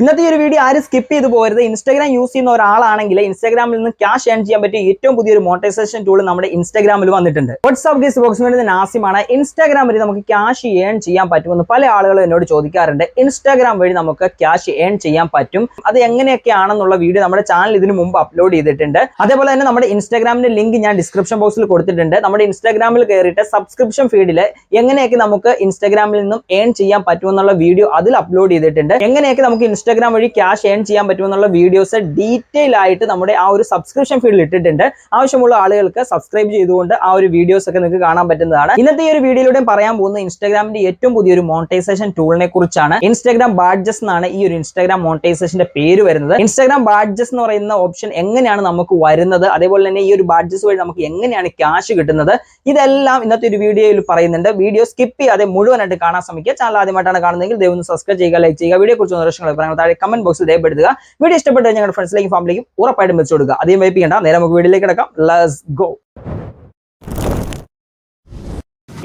ഇന്നത്തെ ഈ ഒരു വീഡിയോ ആരും സ്കിപ്പ് ചെയ്ത് പോകരുത്. ഇൻസ്റ്റാഗ്രാം യൂസ് ചെയ്യുന്ന ഒരാളാണെങ്കിൽ ഇൻസ്റ്റാഗ്രാമിൽ നിന്ന് ക്യാഷ് ഏൺ ചെയ്യാൻ പറ്റിയ ഏറ്റവും പുതിയൊരു മോണിറ്റൈസേഷൻ ടൂൾ നമ്മുടെ ഇൻസ്റ്റാഗ്രാമിൽ വന്നിട്ടുണ്ട്. വാട്സ്ആപ്പ് ഗീസ് ബോക്സ് വേണ്ടി നാസിമാണ്. ഇൻസ്റ്റാഗ്രാം വഴി നമുക്ക് ക്യാഷ് ഏൺ ചെയ്യാൻ പറ്റുമെന്ന് പല ആളുകളും എന്നോട് ചോദിക്കാറുണ്ട്. ഇൻസ്റ്റാഗ്രാം വഴി നമുക്ക് ക്യാഷ് ഏൺ ചെയ്യാൻ പറ്റും. അത് എങ്ങനെയൊക്കെയാണെന്നുള്ള വീഡിയോ നമ്മുടെ ചാനൽ ഇതിനു മുമ്പ് അപ്ലോഡ് ചെയ്തിട്ടുണ്ട്. അതേപോലെ തന്നെ നമ്മുടെ ഇൻസ്റ്റാഗ്രാമിന്റെ ലിങ്ക് ഞാൻ ഡിസ്ക്രിപ്ഷൻ ബോക്സിൽ കൊടുത്തിട്ടുണ്ട്. നമ്മുടെ ഇൻസ്റ്റാഗ്രാമിൽ കയറിയിട്ട് സബ്സ്ക്രിപ്ഷൻ ഫീഡിൽ എങ്ങനെയൊക്കെ നമുക്ക് ഇൻസ്റ്റാഗ്രാമിൽ നിന്നും ഏൺ ചെയ്യാൻ പറ്റുമെന്നുള്ള വീഡിയോ അതിൽ അപ്ലോഡ് ചെയ്തിട്ടുണ്ട്. എങ്ങനെയൊക്കെ നമുക്ക് ഇൻസ്റ്റാഗ്രാം വഴി ക്യാഷ് ഏൺ ചെയ്യാൻ പറ്റുമെന്നുള്ള വീഡിയോസ് ഡീറ്റെയിൽ ആയിട്ട് നമ്മുടെ ആ ഒരു സബ്സ്ക്രിപ്ഷൻ ഫീഡിൽ ഇട്ടിട്ടുണ്ട്. ആവശ്യമുള്ള ആളുകൾക്ക് സബ്സ്ക്രൈബ് ചെയ്തുകൊണ്ട് ആ ഒരു വീഡിയോസ് ഒക്കെ നിങ്ങൾക്ക് കാണാൻ പറ്റുന്നതാണ്. ഇന്നത്തെ ഈ ഒരു വീഡിയോയിലൂടെ പറയാൻ പോകുന്ന ഇൻസ്റ്റാഗ്രാമിന്റെ ഏറ്റവും പുതിയൊരു മോണിറ്റൈസേഷൻ ടൂളിനെ കുറിച്ചാണ്. ഇൻസ്റ്റാഗ്രാം ബാഡ്ജസ് എന്നാണ് ഈ ഒരു ഇൻസ്റ്റാഗ്രാം മോണിറ്റൈസേഷന്റെ പേര് വരുന്നത്. ഇൻസ്റ്റാഗ്രാം ബാഡ്ജസ് എന്ന് പറയുന്ന ഓപ്ഷൻ എങ്ങനെയാണ് നമുക്ക് വരുന്നത്? അതേപോലെ തന്നെ ഈ ഒരു ബാഡ്ജസ് വഴി നമുക്ക് എങ്ങനെയാണ് ക്യാഷ് കിട്ടുന്നത്? ഇതെല്ലാം ഇന്നത്തെ ഒരു വീഡിയോയിൽ പറയുന്നുണ്ട്. വീഡിയോ സ്കിപ്പ് ചെയ്യാതെ മുഴുവനായിട്ട് കാണാൻ ശ്രമിക്കുക. ചാനൽ ആദ്യമായിട്ടാണ് കാണുന്നതെങ്കിൽ ദയവ് സബ്സ്ക്രൈബ് ചെയ്യുക ലൈക്ക് ചെയ്യുക. വീഡിയോ കുറിച്ച് നിർദ്ദേശങ്ങൾ താഴെ കമന്റ് ബോക്സിൽ രേഖപ്പെടുത്തുക. വീഡിയോ ഇഷ്ടപ്പെട്ട് ഞങ്ങളുടെ ഫ്രണ്ട്സിലേക്കും ഫാമിലിക്കും ഉറപ്പായിട്ടും വെച്ചു കൊടുക്കുക. അധികം വൈപ്പിക്കേണ്ട നേരെ നമുക്ക് വീഡിയോയിലേക്ക് കിടക്കാം. ലെറ്റ്സ് ഗോ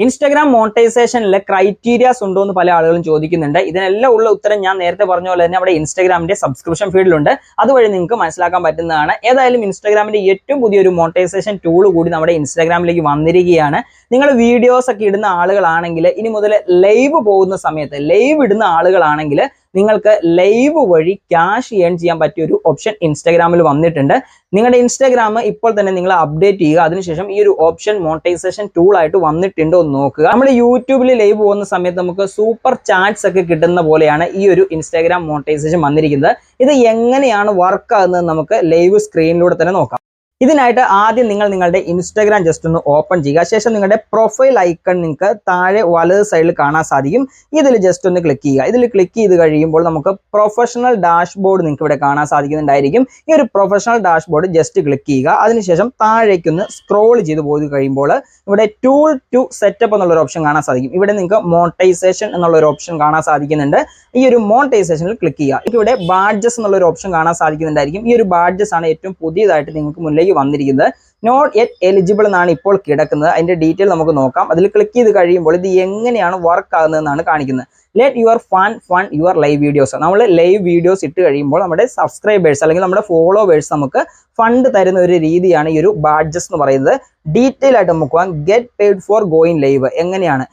ഇൻസ്റ്റാഗ്രാം മോണിറ്റൈസേഷനിലെ ക്രൈറ്റീരിയാസ് ഉണ്ടോ എന്ന് പല ആളുകളും ചോദിക്കുന്നുണ്ട്. ഇതിനെല്ലാം ഉള്ള ഉത്തരം ഞാൻ നേരത്തെ പറഞ്ഞ പോലെ തന്നെ അവിടെ ഇൻസ്റ്റാഗ്രാമിന്റെ സബ്സ്ക്രിപ്ഷൻ ഫീൽഡിലുണ്ട് അതുവഴി നിങ്ങൾക്ക് മനസ്സിലാക്കാൻ പറ്റുന്നതാണ്. ഏതായാലും ഇൻസ്റ്റാഗ്രാമിന്റെ ഏറ്റവും പുതിയൊരു മോണിറ്റൈസേഷൻ ടൂൾ കൂടി നമ്മുടെ ഇൻസ്റ്റാഗ്രാമിലേക്ക് വന്നിരിക്കുകയാണ്. നിങ്ങൾ വീഡിയോസ് ഒക്കെ ഇടുന്ന ആളുകളാണെങ്കിൽ ഇനി മുതൽ ലൈവ് പോകുന്ന സമയത്ത് ലൈവ് ഇടുന്ന ആളുകളാണെങ്കിൽ നിങ്ങൾക്ക് ലൈവ് വഴി ക്യാഷ് ഏൺ ചെയ്യാൻ പറ്റിയ ഒരു ഓപ്ഷൻ ഇൻസ്റ്റാഗ്രാമിൽ വന്നിട്ടുണ്ട്. നിങ്ങളുടെ ഇൻസ്റ്റാഗ്രാം ഇപ്പോൾ തന്നെ നിങ്ങൾ അപ്ഡേറ്റ് ചെയ്യുക. അതിനുശേഷം ഈ ഒരു ഓപ്ഷൻ മോണിറ്റൈസേഷൻ ടൂൾ ആയിട്ട് വന്നിട്ടുണ്ടോ എന്ന് നോക്കുക. നമ്മൾ യൂട്യൂബിൽ ലൈവ് പോകുന്ന സമയത്ത് നമുക്ക് സൂപ്പർ ചാറ്റ്സ് ഒക്കെ കിട്ടുന്ന പോലെയാണ് ഈ ഒരു ഇൻസ്റ്റാഗ്രാം മോണിറ്റൈസേഷൻ വന്നിരിക്കുന്നത്. ഇത് എങ്ങനെയാണ് വർക്ക് ആകുന്നത് നമുക്ക് ലൈവ് സ്ക്രീനിലൂടെ തന്നെ നോക്കാം. ഇതിനായിട്ട് ആദ്യം നിങ്ങൾ നിങ്ങളുടെ ഇൻസ്റ്റാഗ്രാം ജസ്റ്റ് ഒന്ന് ഓപ്പൺ ചെയ്യുക. ശേഷം നിങ്ങളുടെ പ്രൊഫൈൽ ഐക്കൺ നിങ്ങൾക്ക് താഴെ വലത് സൈഡിൽ കാണാൻ സാധിക്കും. ഇതിൽ ജസ്റ്റ് ഒന്ന് ക്ലിക്ക് ചെയ്യുക. ഇതിൽ ക്ലിക്ക് ചെയ്ത് കഴിയുമ്പോൾ നമുക്ക് പ്രൊഫഷണൽ ഡാഷ്ബോർഡ് നിങ്ങൾക്ക് ഇവിടെ കാണാൻ സാധിക്കുന്നുണ്ടായിരിക്കും. ഈ ഒരു പ്രൊഫഷണൽ ഡാഷ്ബോർഡ് ജസ്റ്റ് ക്ലിക്ക് ചെയ്യുക. അതിനുശേഷം താഴേക്കൊന്ന് സ്ക്രോൾ ചെയ്ത് പോയി കഴിയുമ്പോൾ ഇവിടെ ടൂൾ ടു സെറ്റപ്പ് എന്നുള്ള ഓപ്ഷൻ കാണാൻ സാധിക്കും. ഇവിടെ നിങ്ങൾക്ക് മോണിറ്റൈസേഷൻ എന്നുള്ള ഓപ്ഷൻ കാണാൻ സാധിക്കുന്നുണ്ട്. ഈ ഒരു മോണിറ്റൈസേഷനിൽ ക്ലിക്ക് ചെയ്യുക. ഇവിടെ ബാഡ്ജസ് എന്നുള്ള ഓപ്ഷൻ കാണാൻ സാധിക്കുന്നുണ്ടായിരിക്കും. ഈ ഒരു ബാഡ്ജസ് ആണ് ഏറ്റവും പുതിയതായിട്ട് നിങ്ങൾക്ക് മുന്നിലേക്ക് വന്നിരിക്കുന്നത്. നോട്ട് എറ്റ് എലിജിബിൾ എന്നാണ് ഇപ്പോൾ കിടക്കുന്നത്. അതിന്റെ ഡീറ്റെയിൽ നമുക്ക് നോക്കാം. അതിൽ ക്ലിക്ക് ചെയ്ത് കഴിയുമ്പോൾ ഇത് എങ്ങനെയാണ് വർക്ക് ആകുന്നതെന്നാണ് കാണിക്കുന്നത്. Let your fun fun your live videos നമ്മൾ ലൈവ് വീഡിയോസ് ഇട്ട് കഴിയുമ്പോൾ നമ്മുടെ സബ്സ്ക്രൈബേഴ്സ് അല്ലെങ്കിൽ നമ്മുടെ ഫോളോവേഴ്സ് നമുക്ക് ഫണ്ട് തരുന്ന ഒരു രീതിയാണ് ഈ ഒരു ബാഡ്ജസ് എന്ന് പറയുന്നത്. ഡീറ്റെയിൽ ആയിട്ട് നമുക്ക് പോകാം. Get paid for going live എങ്ങനെയാണ്?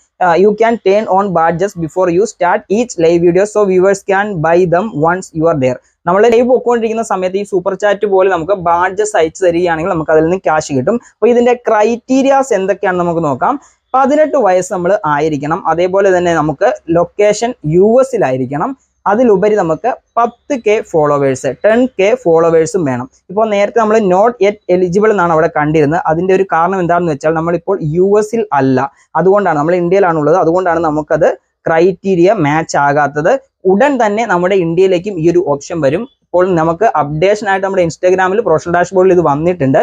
You can turn on badges before you start each live video so viewers can buy them once you are there നമ്മൾ ലൈവ് പോയിക്കൊണ്ടിരിക്കുന്ന സമയത്ത് ഈ സൂപ്പർ ചാറ്റ് പോലെ നമുക്ക് ബാഡ്ജസ് അയച്ചു തരികയാണെങ്കിൽ നമുക്ക് അതിൽ നിന്ന് ക്യാഷ് കിട്ടും. അപ്പോൾ ഇതിന്റെ ക്രൈറ്റീരിയാസ് എന്തൊക്കെയാണെന്ന് നമുക്ക് നോക്കാം. പതിനെട്ട് വയസ്സ് നമ്മൾ ആയിരിക്കണം. അതേപോലെ തന്നെ നമുക്ക് ലൊക്കേഷൻ യു എസിലായിരിക്കണം അതിലുപരി നമുക്ക് പത്ത് കെ ഫോളോവേഴ്സ് ടെൻ കെ ഫോളോവേഴ്സും വേണം. ഇപ്പോൾ നേരത്തെ നമ്മൾ നോട്ട് യെറ്റ് എലിജിബിൾ എന്നാണ് അവിടെ കണ്ടിരുന്നത്. അതിന്റെ ഒരു കാരണം എന്താണെന്ന് വെച്ചാൽ നമ്മളിപ്പോൾ യു എസിൽ അല്ല. അതുകൊണ്ടാണ് നമ്മൾ ഇന്ത്യയിലാണുള്ളത്. അതുകൊണ്ടാണ് നമുക്കത് ക്രൈറ്റീരിയ മാച്ച് ആകാത്തത്. ഉടൻ തന്നെ നമ്മുടെ ഇന്ത്യയിലേക്കും ഈ ഒരു ഓപ്ഷൻ വരും. ഇപ്പോൾ നമുക്ക് അപ്ഡേഷൻ ആയിട്ട് നമ്മുടെ ഇൻസ്റ്റാഗ്രാമിൽ പ്രൊഫഷണൽ ഡാഷ്ബോർഡിൽ ഇത് വന്നിട്ടുണ്ട്.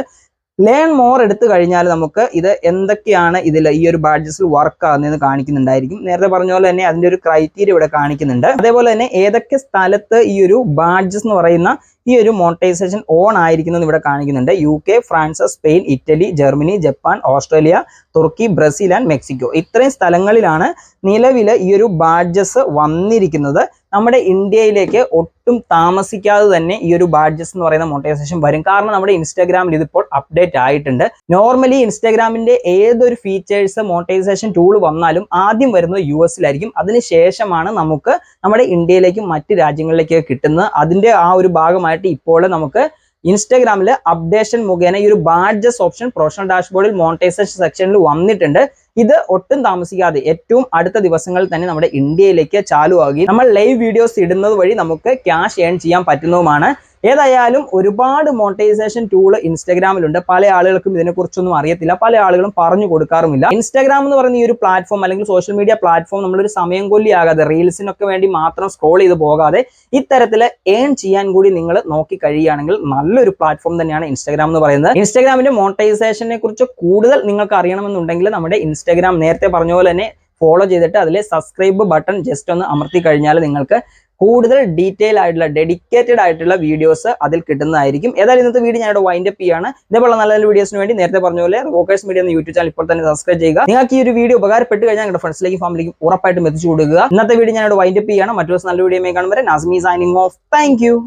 ലേൺ മോർ എടുത്തു കഴിഞ്ഞാൽ നമുക്ക് ഇത് എന്തൊക്കെയാണ് ഇതിൽ ഈ ഒരു ബാഡ്ജസിൽ വർക്ക് ആകുന്നതെന്ന് കാണിക്കുന്നുണ്ടായിരിക്കും. നേരത്തെ പറഞ്ഞ പോലെ തന്നെ അതിന്റെ ഒരു ക്രൈറ്റീരിയ ഇവിടെ കാണിക്കുന്നുണ്ട്. അതേപോലെ തന്നെ ഏതൊക്കെ സ്ഥലത്ത് ഈ ഒരു ബാഡ്ജസ് എന്ന് പറയുന്ന ഈ ഒരു മോണിറ്റൈസേഷൻ ഓൺ ആയിരിക്കുന്നത് ഇവിടെ കാണിക്കുന്നുണ്ട്. U K France Spain Italy Germany Japan Australia Turkey Brazil and Mexico ഇത്രയും സ്ഥലങ്ങളിലാണ് നിലവിൽ ഈ ഒരു ബാഡ്ജസ് വന്നിരിക്കുന്നത്. നമ്മുടെ ഇന്ത്യയിലേക്ക് ഒട്ടും താമസിക്കാതെ തന്നെ ഈ ഒരു ബാഡ്ജസ് എന്ന് പറയുന്ന മോണിറ്റൈസേഷൻ വരും. കാരണം നമ്മുടെ ഇൻസ്റ്റാഗ്രാമിൽ ഇതിപ്പോൾ അപ്ഡേറ്റ് ആയിട്ടുണ്ട്. നോർമലി ഇൻസ്റ്റാഗ്രാമിന്റെ ഏതൊരു ഫീച്ചേഴ്സ് മോണിറ്റൈസേഷൻ ടൂൾ വന്നാലും ആദ്യം വരുന്നത് യു എസിലായിരിക്കും അതിനുശേഷമാണ് നമുക്ക് നമ്മുടെ ഇന്ത്യയിലേക്കും മറ്റ് രാജ്യങ്ങളിലേക്കൊക്കെ കിട്ടുന്നത്. അതിന്റെ ആ ഒരു ഭാഗമായിട്ട് ഇപ്പോൾ നമുക്ക് ഇൻസ്റ്റാഗ്രാമിൽ അപ്ഡേഷൻ മുഖേന ഈ ഒരു ബാഡ്ജസ് ഓപ്ഷൻ പ്രൊഫഷണൽ ഡാഷ്ബോർഡിൽ മോണിറ്റൈസേഷൻ സെക്ഷനിൽ വന്നിട്ടുണ്ട്. ഇത് ഒട്ടും താമസിക്കാതെ ഏറ്റവും അടുത്ത ദിവസങ്ങളിൽ തന്നെ നമ്മുടെ ഇന്ത്യയിലേക്ക് ചാലുവാകുകയും നമ്മൾ ലൈവ് വീഡിയോസ് ഇടുന്നത് വഴി നമുക്ക് ക്യാഷ് ഏൺ ചെയ്യാൻ പറ്റുന്നതുമാണ്. ഏതായാലും ഒരുപാട് മോണിറ്റൈസേഷൻ ടൂൾ ഇൻസ്റ്റാഗ്രാമിലുണ്ട്. പല ആളുകൾക്കും ഇതിനെക്കുറിച്ചൊന്നും അറിയത്തില്ല. പല ആളുകളും പറഞ്ഞു കൊടുക്കാറുമില്ല. ഇൻസ്റ്റാഗ്രാം എന്ന് പറയുന്ന ഈ ഒരു പ്ലാറ്റ്ഫോം അല്ലെങ്കിൽ സോഷ്യൽ മീഡിയ പ്ലാറ്റ്ഫോം നമ്മളൊരു സമയം കൊല്ലിയാകാതെ റീൽസിനൊക്കെ വേണ്ടി മാത്രം സ്ക്രോൾ ചെയ്ത് പോകാതെ ഇത്തരത്തിൽ ഏൺ ചെയ്യാൻ കൂടി നിങ്ങൾ നോക്കി കഴിയുകയാണെങ്കിൽ നല്ലൊരു പ്ലാറ്റ്ഫോം തന്നെയാണ് ഇൻസ്റ്റാഗ്രാം എന്ന് പറയുന്നത്. ഇൻസ്റ്റാഗ്രാമിന്റെ മോണിറ്റൈസേഷനെ കുറിച്ച് കൂടുതൽ നിങ്ങൾക്ക് അറിയണമെന്നുണ്ടെങ്കിൽ നമ്മുടെ ഇൻസ്റ്റാഗ്രാം നേരത്തെ പറഞ്ഞ പോലെ തന്നെ ഫോളോ ചെയ്തിട്ട് അതിലെ സബ്സ്ക്രൈബ് ബട്ടൺ ജസ്റ്റ് ഒന്ന് അമർത്തി കഴിഞ്ഞാൽ നിങ്ങൾക്ക് കൂടുതൽ ഡീറ്റെയിൽ ആയിട്ടുള്ള ഡെഡിക്കേറ്റഡ് ആയിട്ടുള്ള വീഡിയോസ് അതിൽ കിട്ടുന്നതായിരിക്കും. ഏതായാലും ഇന്നത്തെ വീഡിയോ ഞാൻ ഇവിടെ വൈൻഡ് അപ്പ് ചെയ്യാണ്. ഇതേപോലെ നല്ല നല്ല വീഡിയോസിന് വേണ്ടി നേരത്തെ പറഞ്ഞ പോലെ റോക്കേഴ്സ് മീഡിയ എന്ന യൂട്യൂബ് ചാനൽ ഇപ്പോൾ തന്നെ സബ്സ്ക്രൈബ് ചെയ്യുക. നിങ്ങൾക്ക് ഈ ഒരു വീഡിയോ ഉപകാരപ്പെട്ട് കഴിഞ്ഞാൽ നിങ്ങളുടെ ഫ്രണ്ട്സിലേക്കും ഫാമിലിക്കും ഉറപ്പായിട്ടും എത്തിച്ചു കൊടുക്കുക. ഇന്നത്തെ വീഡിയോ ഞാൻ ഇവിടെ വൈൻഡ് അപ്പ് ചെയ്യാണ്. മറ്റൊരു നല്ല വീഡിയോ കാണുമ്പോൾ നാസ്മി സൈനിങ് ഓഫ് താങ്ക്